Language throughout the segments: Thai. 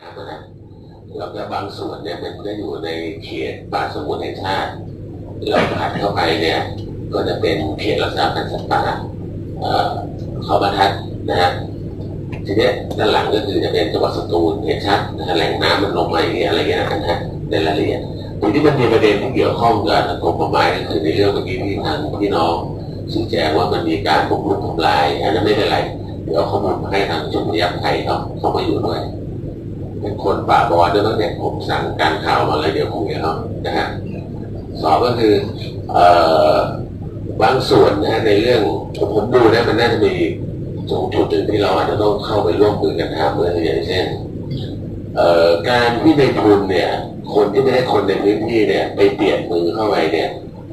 นะแล้วก็บางส่วนเนี่ยมันก็อยู่ในเขตป่าสงวนแห่งชาติ เราถัดเข้าไปเนี่ยก็จะเป็นเขตรักษาพันธุ์สัตว์ป่าเขาบรรทัดนะฮะทีนี้ด้านหลังก็คือจะเป็นจังหวัดสตูลเห็นชัดแหล่งน้ำมันลงมาอย่างเงี้ยอะไรเงี้ยนะฮะในรายละเอียดทีนี้มันมีประเด็นที่เกี่ยวข้องกับกรมป่าไม้ก็คือในเรื่องเมื่อกี้ที่ทางพี่น้องชี้แจงว่ามันมีการบุกรุกทำลายอันนั้นไม่เป็นไรเดี๋ยวข้อมูลมาให้ทางชมรมไทยต้องเข้ามาอยู่ด้วย เป็นคนป่าบอลด้วยตั้งแต่ผมสั่งการข่าวมาเลยเดี๋ยวคงจะเอานะฮะสองก็คือเอ่อบางส่วนนะฮะในเรื่องผมดูนะมันน่าจะมีตรงจุดหนึ่งที่เราอาจจะต้องเข้าไปร่วมมือกันทำเลยอย่างเช่นเอ่อการที่ในทุนเนี่ย คนที่ไม่ได้คนในพื้นที่เนี่ย ไปเปลี่ยนมือเข้าไปเนี่ย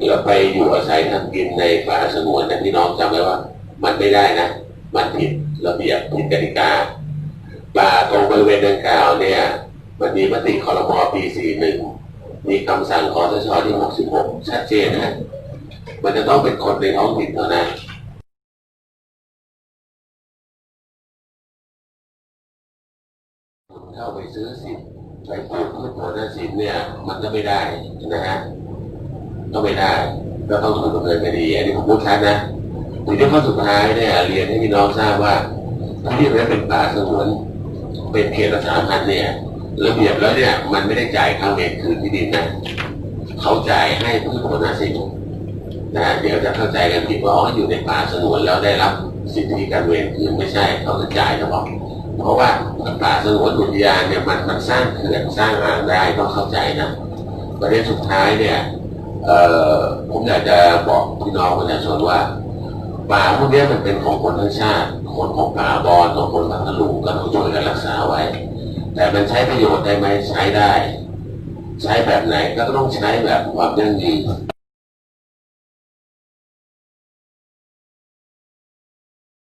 แล้วไปอยู่อาศัยทำกินในป่าสงวนนะพี่น้องจำไว้ว่า มันไม่ได้นะ มันผิดระเบียบผิดกติกา รงบริเวณดังกล่าวเนี่ย มันมีมติคอรมอปี 41 มีคำสั่งคอสชที่ 66 ชัดเจนนะ มันจะต้องเป็นคนในท้องถิ่นเท่านั้นเข้าไปซื้อสิทธิ์ไปปลูกพืชผลและสินเนี่ย มันก็ไม่ได้นะฮะก็ไม่ได้ก็ต้องถูกดำเนินคดีอันนี้ผมพูดชัดนะทีนี้ข้อสุดท้ายเนี่ยเรียนให้พี่น้องทราบว่าที่ตรงนี้เป็นป่าสงวน เป็นเขตรักษาพันธุ์เนี่ยระเบียบแล้วเนี่ยมันไม่ได้จ่ายค่าเวรคืนที่ดินนะเขาจ่ายให้พืชผลและสินนะเดี๋ยวจะเข้าใจกันผิดว่าอ๋ออยู่ในป่าสงวนแล้วได้รับสิทธิการเวรคืนไม่ใช่เขาจะจ่ายจะบอกเพราะว่าป่าสงวนอุทยานเนี่ยมันมันสร้างเขื่อนสร้างอ่างได้ต้องเข้าใจนะประเด็นสุดท้ายเนี่ยเอ่อผมอยากจะบอกพี่น้องประชาชนว่าป่าพวกนี้มันเป็นของคนทั้งชาติ คนของป่าบอลของคนพัทลุงกัน มันใช้ประโยชน์ได้ไหมใช้ได้ ใช้แบบไหนก็ต้องใช้แบบความยั่งยืน